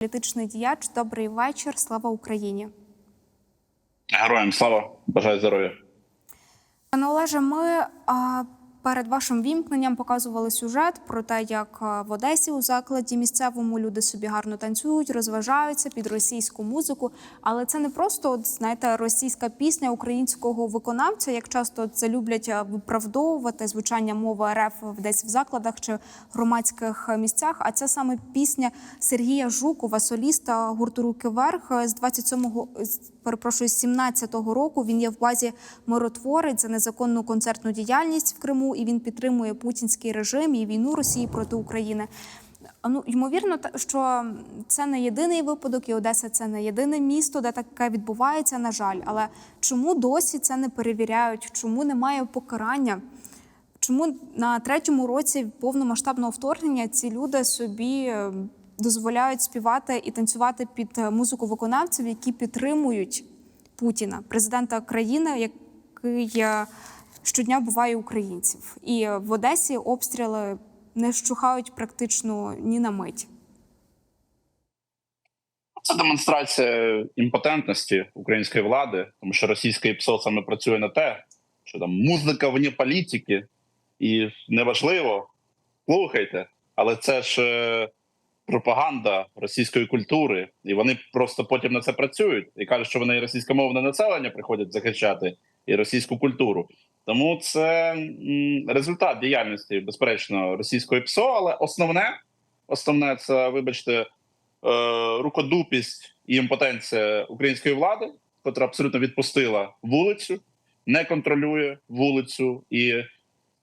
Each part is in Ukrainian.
політичний діяч. Добрий вечір. Слава Україні. Героям слава, бажаю здоров'я. Пане Олеже, ми а, перед вашим вімкненням показували сюжет про те, як в Одесі у закладі місцевому люди собі гарно танцюють, розважаються під російську музику. Але це не просто от, знаєте, російська пісня українського виконавця, як часто це люблять виправдовувати звучання мови РФ десь в закладах чи громадських місцях. А це саме пісня Сергія Жукова, соліста гурту Руки вверх з 27-го, перепрошую, з 17-го року. Він є в базі миротворець за незаконну концертну діяльність в Криму, і він підтримує путінський режим і війну Росії проти України. Ну, ймовірно, що це не єдиний випадок, і Одеса це не єдине місто, де таке відбувається, на жаль. Але чому досі це не перевіряють? Чому немає покарання? Чому на третьому році повномасштабного вторгнення ці люди собі е, дозволяють співати і танцювати під е, музику виконавців, які підтримують Путіна, президента країни, який е, щодня буває українців, і в Одесі обстріли не вщухають практично ні на мить. Це демонстрація імпотентності української влади, тому що російське ПСО саме працює на те, що там музика вне політики, і неважливо, слухайте, але це ж е, пропаганда російської культури, і вони просто потім на це працюють і кажуть, що вони і російськомовне населення приходять захищати і російську культуру. Тому це результат діяльності, безперечно, російської ПСО, але основне, основне це, вибачте, е, рукодупість і імпотенція української влади, котра абсолютно відпустила вулицю, не контролює вулицю і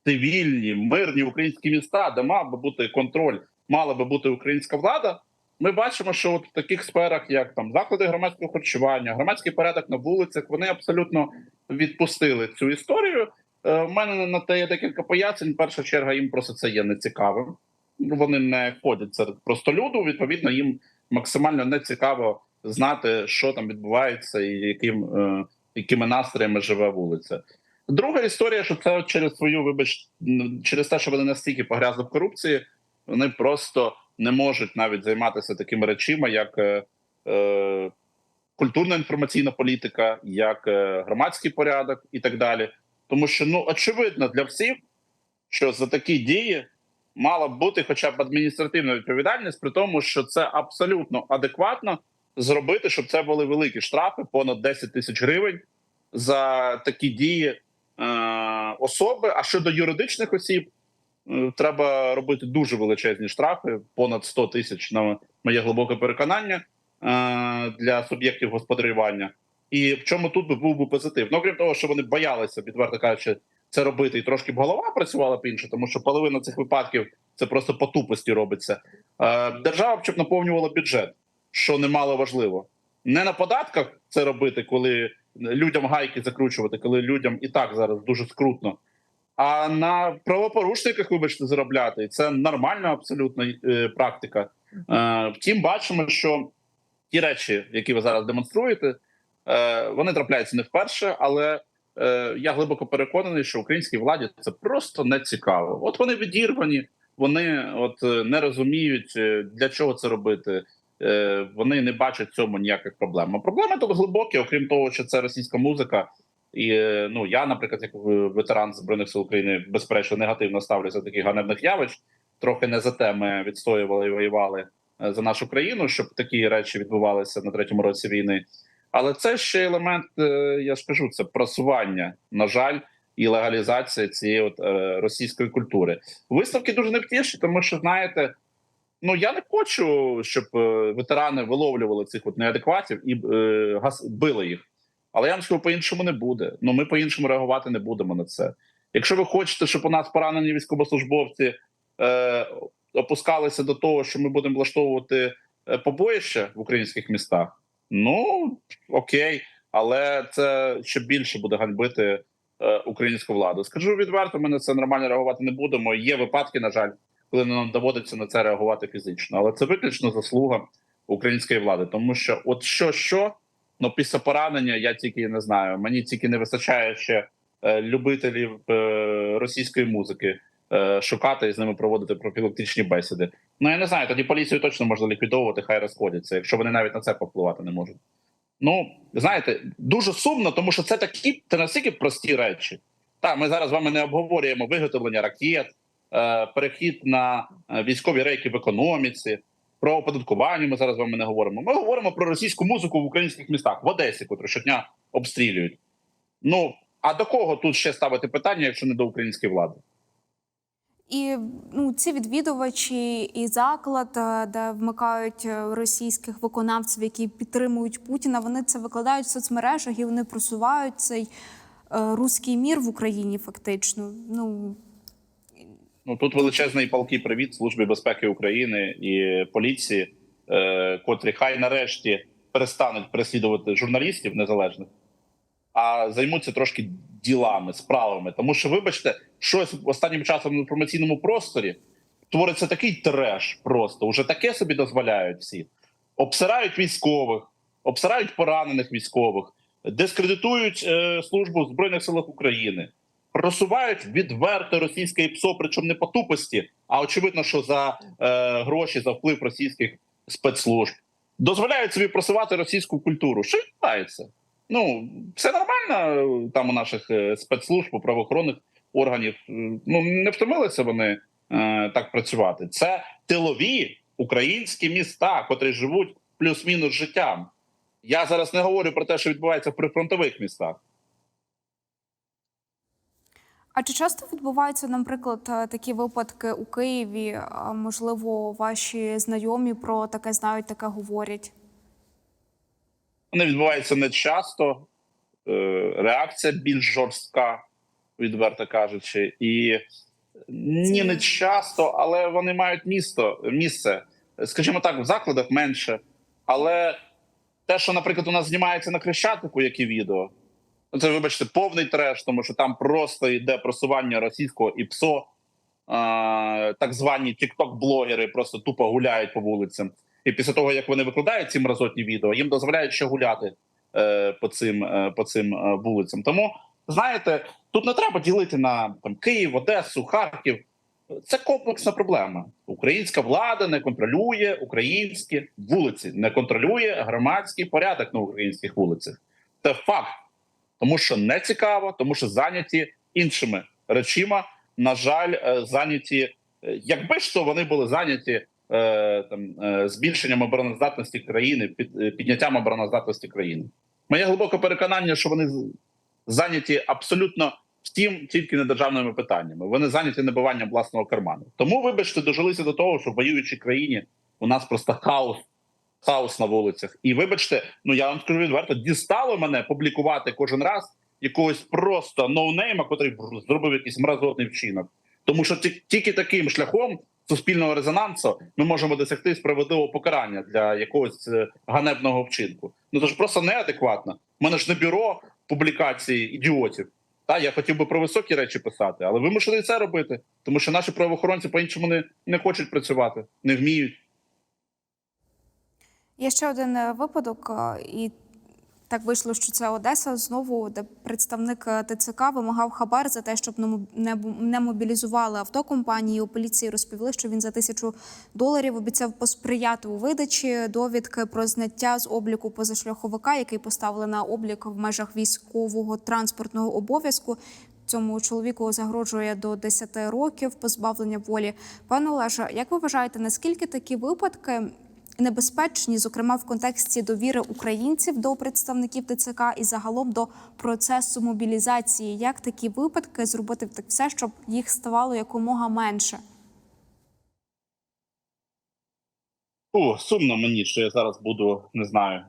цивільні, мирні українські міста, де мав би бути контроль, мала би бути українська влада. Ми бачимо, що от в таких сферах, як там заклади громадського харчування, громадський порядок на вулицях, вони абсолютно відпустили цю історію. Е, У мене на те є декілька пояснень. Перша черга їм просто це є нецікавим. Вони не ходять серед просто люду. Відповідно, їм максимально не цікаво знати, що там відбувається, і яким е, якими настроями живе вулиця. Друга історія, що це через свою, вибач, через те, що вони настільки погрязли в корупції, вони просто не можуть навіть займатися такими речами, як е, е, культурна інформаційна політика, як е, громадський порядок і так далі. Тому що ну очевидно для всіх, що за такі дії мала б бути хоча б адміністративна відповідальність, при тому, що це абсолютно адекватно зробити, щоб це були великі штрафи, понад 10 тисяч гривень за такі дії е, особи. А щодо юридичних осіб, е, треба робити дуже величезні штрафи, понад 100 тисяч на моє глибоке переконання е, для суб'єктів господарювання. І в чому тут би був би позитив? Ну, крім того, що вони боялися, відверто кажучи, це робити, і трошки б голова працювала б інше, тому що половина цих випадків це просто по тупості робиться. Е, держава б щоб наповнювала бюджет, що немало важливо. Не на податках це робити, коли людям гайки закручувати, коли людям і так зараз дуже скрутно. А на правопорушниках, вибачте, заробляти це нормальна абсолютно е, практика. Е, втім, бачимо, що ті речі, які ви зараз демонструєте, вони трапляються не вперше, але е, я глибоко переконаний, що українській владі це просто не цікаво. От вони відірвані, вони от е, не розуміють, е, для чого це робити. Е, Вони не бачать цьому ніяких проблем. А проблеми тут глибокі, окрім того, що це російська музика. І е, ну я, наприклад, як е, ветеран збройних сил України, безперечно, негативно ставлюся до таких ганебних явищ. Трохи не за те ми відстоювали і воювали е, за нашу країну, щоб такі речі відбувалися на третьому році війни. Але це ще елемент, е, я ж кажу, це просування, на жаль, і легалізація цієї от е, російської культури. Виставки дуже невтішні, тому що знаєте. Ну я не хочу, щоб е, ветерани виловлювали цих от неадекватів і е, били їх. Але я вам скажу, по-іншому не буде. Ну ми по-іншому реагувати не будемо на це. Якщо ви хочете, щоб у нас поранені військовослужбовці е, опускалися до того, що ми будемо влаштовувати побоїще в українських містах, ну окей, але це ще більше буде ганьбити е, українську владу. Скажу відверто, ми на це нормально реагувати не будемо. Є випадки, на жаль, коли нам доводиться на це реагувати фізично, але це виключно заслуга української влади, тому що от що, що ну після поранення я тільки не знаю. Мені тільки не вистачає ще е, любителів е, російської музики е, шукати і з ними проводити профілактичні бесіди. Ну я не знаю, тоді поліцію точно можна ліквідовувати, хай розходяться, якщо вони навіть на це попливати не можуть. Ну, знаєте, дуже сумно, тому що це такі це настільки прості речі. Так, ми зараз з вами не обговорюємо виготовлення ракет, е, перехід на е, військові рейки в економіці, про оподаткування. Ми зараз з вами не говоримо. Ми говоримо про російську музику в українських містах в Одесі, котру щодня обстрілюють. Ну а до кого тут ще ставити питання, якщо не до української влади? І ну, ці відвідувачі і заклад, е, де вмикають е, російських виконавців, які підтримують Путіна, вони це викладають в соцмережах і вони просувають цей е, руський мір в Україні, фактично. Ну Ну тут величезний палкий привіт Службі безпеки України і поліції, е, котрі хай нарешті перестануть переслідувати журналістів незалежних, а займуться трошки ділами, справами. Тому що, вибачте, щось останнім часом в інформаційному просторі твориться такий треш, просто уже таке собі дозволяють всі. Обсирають військових, обсирають поранених військових, дискредитують е, службу Збройних силах України просувають відверто російське ПСО, причому не по тупості, а очевидно, що за е, гроші за вплив російських спецслужб дозволяють собі просувати російську культуру. Що відбувається? Ну все нормально там у наших е, спецслужб, у правоохоронних органів. Е, Ну не втомилися вони е, так працювати. Це тилові українські міста, котрі живуть плюс-мінус життям. Я зараз не говорю про те, що відбувається в прифронтових містах. а чи часто відбуваються, наприклад, е, такі випадки у Києві? Можливо, ваші знайомі про таке знають, таке говорять? Вони відбуваються не часто. Е, Реакція більш жорстка, відверто кажучи, і ні, не часто, але вони мають місто, місце. Скажімо так, в закладах менше. Але те, що, наприклад, у нас знімається на Хрещатику, як і відео, це, вибачте, повний треш, тому що там просто йде просування російського ІПСО. А, так звані тікток-блогери просто тупо гуляють по вулицям. І після того, як вони викладають ці мразотні відео, їм дозволяють ще гуляти е, по цим е, по цим е, вулицям. Тому знаєте, тут не треба ділити на там Київ, Одесу, Харків. Це комплексна проблема. Українська влада не контролює українські вулиці, не контролює громадський порядок на українських вулицях. Це факт, тому що не цікаво, тому що зайняті іншими речима. На жаль, е, зайняті, е, якби ж то вони були зайняті там е, збільшенням обороноздатності країни, під, е, підняттям обороноздатності країни. Моє глибоке переконання, що вони зайняті абсолютно втім, тільки не державними питаннями. Вони зайняті набиванням власного карману. Тому, вибачте, дожилися до того, що в воюючій країні у нас просто хаос. Хаос на вулицях, і вибачте, ну я вам скажу відверто, дістало мене публікувати кожен раз якогось просто ноунейма, котрий зробив якийсь мразотний вчинок. Тому що ті- тільки таким шляхом суспільного резонансу ми можемо досягти справедливого покарання для якогось е, ганебного вчинку. Ну це ж просто неадекватно. У мене ж не бюро публікації ідіотів. Та я хотів би про високі речі писати, але вимушений це робити, тому що наші правоохоронці по-іншому не, не хочуть працювати, не вміють. Є ще один е, випадок, е, і так вийшло, що це Одеса знову, де представник е, ТЦК вимагав хабар за те, щоб не мобілізували автокомпанії. У поліції розповіли, що він за тисячу доларів обіцяв посприяти у видачі довідки про зняття з обліку позашляховика, який поставили на облік в межах військового транспортного обов'язку. Цьому чоловіку загрожує до 10 років позбавлення волі. Пане Олеже, як ви вважаєте, наскільки такі випадки небезпечні, зокрема в контексті довіри українців до представників ТЦК і загалом до процесу мобілізації? Як такі випадки зробити так все, щоб їх ставало якомога менше? О, сумно мені, що я зараз буду, не знаю,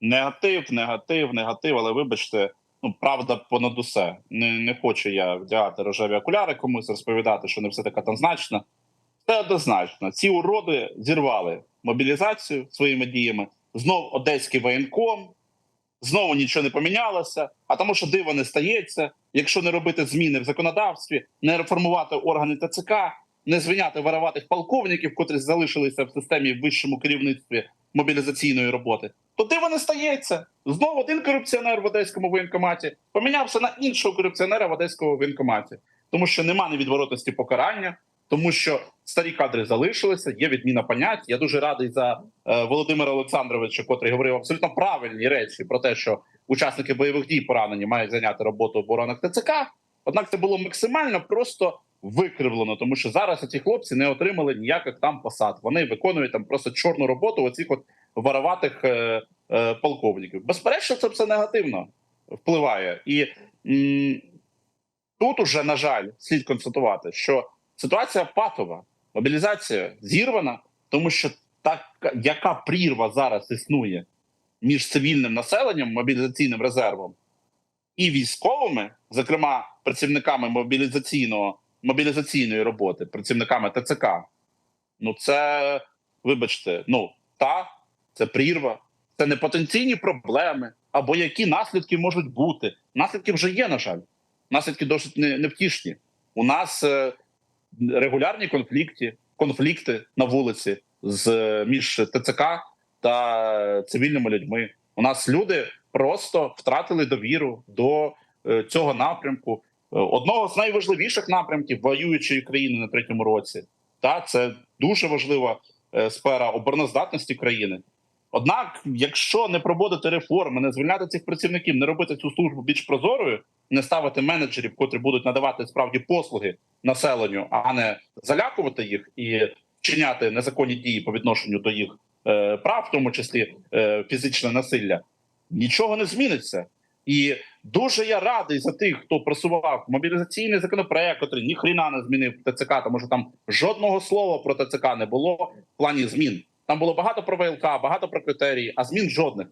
негатив, негатив, негатив, але вибачте, ну правда понад усе. Не, не хочу я вдягати рожеві окуляри комусь, розповідати, що не все так однозначно. Це однозначно. Ці уроди зірвали мобілізацію своїми діями. Знов одеський воєнком, знову нічого не помінялося. А тому, що диво не стається, якщо не робити зміни в законодавстві, не реформувати органи ТЦК, не звиняти вороватих полковників, котрі залишилися в системі в вищому керівництві мобілізаційної роботи, то диво не стається. Знову один корупціонер в одеському воєнкоматі помінявся на іншого корупціонера в одеському воєнкоматі, тому що нема невідворотності покарання, тому що старі кадри залишилися, є відміна понять. Я дуже радий за е, Володимира Олександровича, котрий говорив абсолютно правильні речі про те, що учасники бойових дій поранені мають зайняти роботу в оборонах ТЦК. Однак це було максимально просто викривлено, тому що зараз ці хлопці не отримали ніяких там посад. Вони виконують там просто чорну роботу оцих от вороватих е, е, полковників. Безперечно, це все негативно впливає. І м, тут уже, на жаль, слід констатувати, що ситуація патова, мобілізація зірвана, тому що так, яка прірва зараз існує між цивільним населенням, мобілізаційним резервом і військовими, зокрема працівниками мобілізаційного мобілізаційної роботи, працівниками ТЦК. Ну, це, вибачте, ну та це прірва, це не потенційні проблеми, або які наслідки можуть бути. Наслідки вже є, на жаль. Наслідки досить невтішні. У нас е, регулярні конфлікти, конфлікти на вулиці з між ТЦК та цивільними людьми. У нас люди просто втратили довіру до е, цього напрямку, Е, одного з найважливіших напрямків воюючої країни на третьому році. Та це дуже важлива е, сфера обороноздатності країни. Однак, якщо не проводити реформи, не звільняти цих працівників, не робити цю службу більш прозорою, не ставити менеджерів, котрі будуть надавати справді послуги населенню, а не залякувати їх і вчиняти незаконні дії по відношенню до їх е, прав, в тому числі е, фізичне насилля, нічого не зміниться. І дуже я радий за тих, хто просував мобілізаційний законопроект, який ніхрена не змінив ТЦК, тому що там жодного слова про ТЦК не було в плані змін. Там було багато про ВЛК, багато про критерії, а змін жодних.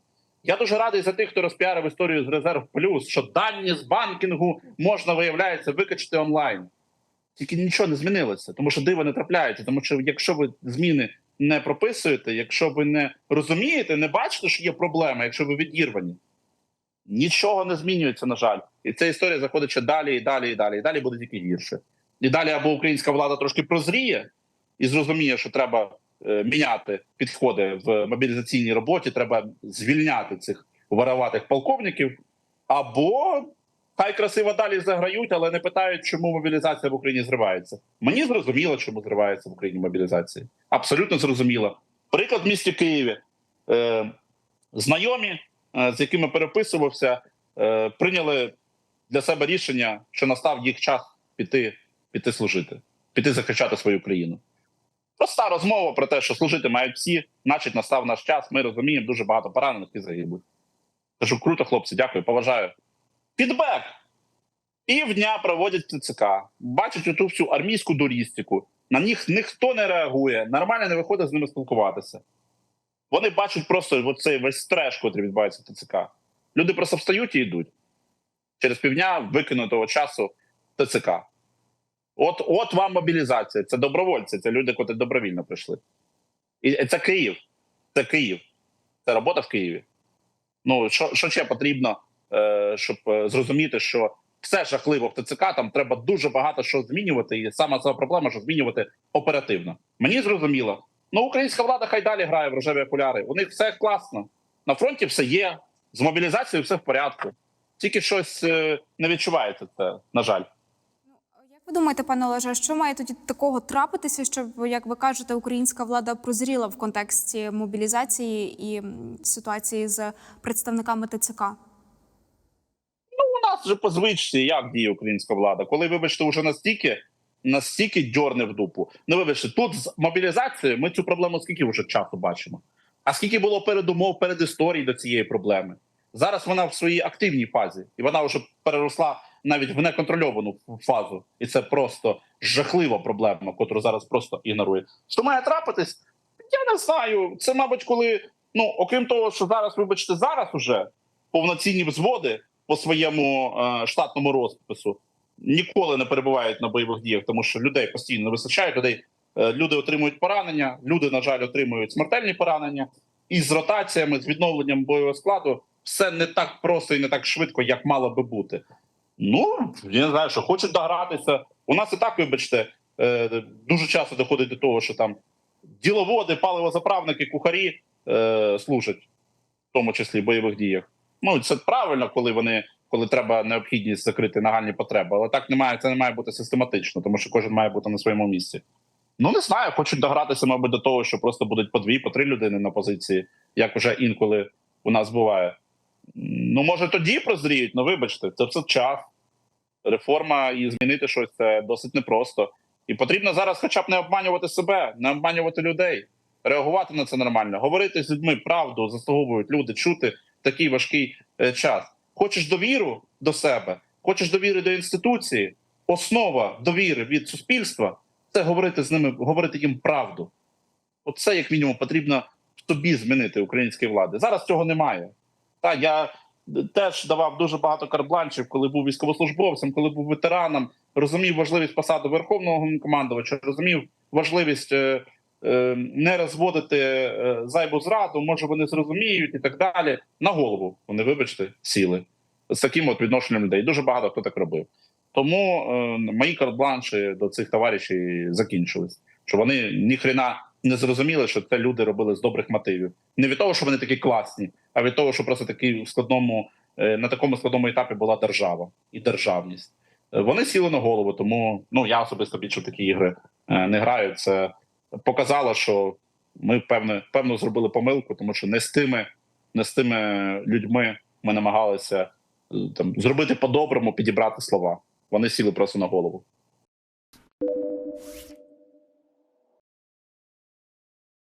Я дуже радий за тих, хто розпіарив історію з резерв плюс, що дані з банкінгу можна виявляється викачати онлайн. Тільки нічого не змінилося, тому що диво не трапляється. Тому що якщо ви зміни не прописуєте, якщо ви не розумієте, не бачите, що є проблема, якщо ви відірвані, нічого не змінюється, на жаль. І ця історія заходить ще далі і далі, і далі. І далі буде тільки гірше. І далі або українська влада трошки прозріє і зрозуміє, що треба міняти підходи в мобілізаційній роботі, треба звільняти цих вороватих полковників, або хай красиво далі заграють, але не питають, чому мобілізація в Україні зривається. Мені зрозуміло, чому зривається в Україні мобілізація. Абсолютно зрозуміло. Приклад в місті Києві. Е, знайомі, е, з якими переписувався, е, прийняли для себе рішення, що настав їх час піти, піти служити, піти захищати свою країну. Проста розмова про те, що служити мають всі, значить, настав наш час. Ми розуміємо дуже багато поранених і загиблих. Кажу, круто, хлопці, дякую, поважаю. Підбек. Півдня проводять ТЦК, бачать оту всю армійську дорістику. На них ніхто не реагує, нормально не виходить з ними спілкуватися. Вони бачать просто оцей весь треш, який відбувається в ТЦК. Люди просто встають і йдуть. Через півдня викинутого часу ТЦК. От, от вам мобілізація. Це добровольці, це люди, котрі добровільно прийшли. І це Київ. Це Київ. Це робота в Києві. Ну, що, що ще потрібно, е, щоб е, зрозуміти, що все жахливо в ТЦК, там треба дуже багато що змінювати, і саме ця проблема, що змінювати оперативно. Мені зрозуміло. Ну, українська влада хай далі грає в рожеві окуляри. У них все класно. На фронті все є, з мобілізацією все в порядку. Тільки щось е, не відчувається це, на жаль. Ви думаєте, пане Олеже, що має тоді такого трапитися, щоб, як ви кажете, українська влада прозріла в контексті мобілізації і ситуації з представниками ТЦК? У нас же по звичці як діє українська влада, коли, вибачте, вже настільки, настільки дьорне в дупу. Ну, вибачте, тут з мобілізацією ми цю проблему скільки вже часу бачимо. А скільки було передумов, перед історії до цієї проблеми? Зараз вона в своїй активній фазі, і вона вже переросла навіть в неконтрольовану фазу. І це просто жахлива проблема, яку зараз просто ігнорує. Що має трапитись? Я не знаю. Це, мабуть, коли, ну, окрім того, що зараз, вибачте, зараз уже повноцінні взводи по своєму е, штатному розпису ніколи не перебувають на бойових діях, тому що людей постійно не вистачає. Людей е, люди отримують поранення, люди, на жаль, отримують смертельні поранення. І з ротаціями, з відновленням бойового складу, все не так просто і не так швидко, як мало би бути. Ну я не знаю, що хочуть догратися. У нас і так, вибачте, е, дуже часто доходить до того, що там діловоди, паливозаправники, кухарі е, служать, в тому числі в бойових діях. Ну це правильно, коли вони коли треба необхідність закрити нагальні потреби, але так немає. Це не має бути систематично, тому що кожен має бути на своєму місці. Ну не знаю, хочуть догратися, мабуть, до того, що просто будуть по дві, по три людини на позиції, як вже інколи у нас буває. Ну, може, тоді прозріють, ну вибачте, це все час. Реформа і змінити щось це досить непросто. І потрібно зараз, хоча б не обманювати себе, не обманювати людей, реагувати на це нормально, говорити з людьми правду, заслуговують люди чути такий важкий е, час. Хочеш довіру до себе, хочеш довіри до інституції. Основа довіри від суспільства це говорити з ними, говорити їм правду. Оце, як мінімум, потрібно в тобі змінити української влади. Зараз цього немає. Та я теж давав дуже багато карбланчів, коли був військовослужбовцем, коли був ветераном, розумів важливість посади верховного командувача, розумів важливість е, е, не розводити е, зайву зраду, може вони зрозуміють і так далі. На голову вони, вибачте, сіли з таким от відношенням людей. Дуже багато хто так робив. Тому е, мої картбланші до цих товаришів закінчились. Що вони ніхрена не зрозуміли, що це люди робили з добрих мотивів. Не від того, що вони такі класні, а від того, що просто такий в складному е, на такому складному етапі була держава і державність. Е, Вони сіли на голову, тому ну я особисто більше в такі ігри е, не граю. Це показало, що ми певно, певно зробили помилку, тому що не з тими, не з тими людьми ми намагалися там зробити по-доброму, підібрати слова. Вони сіли просто на голову.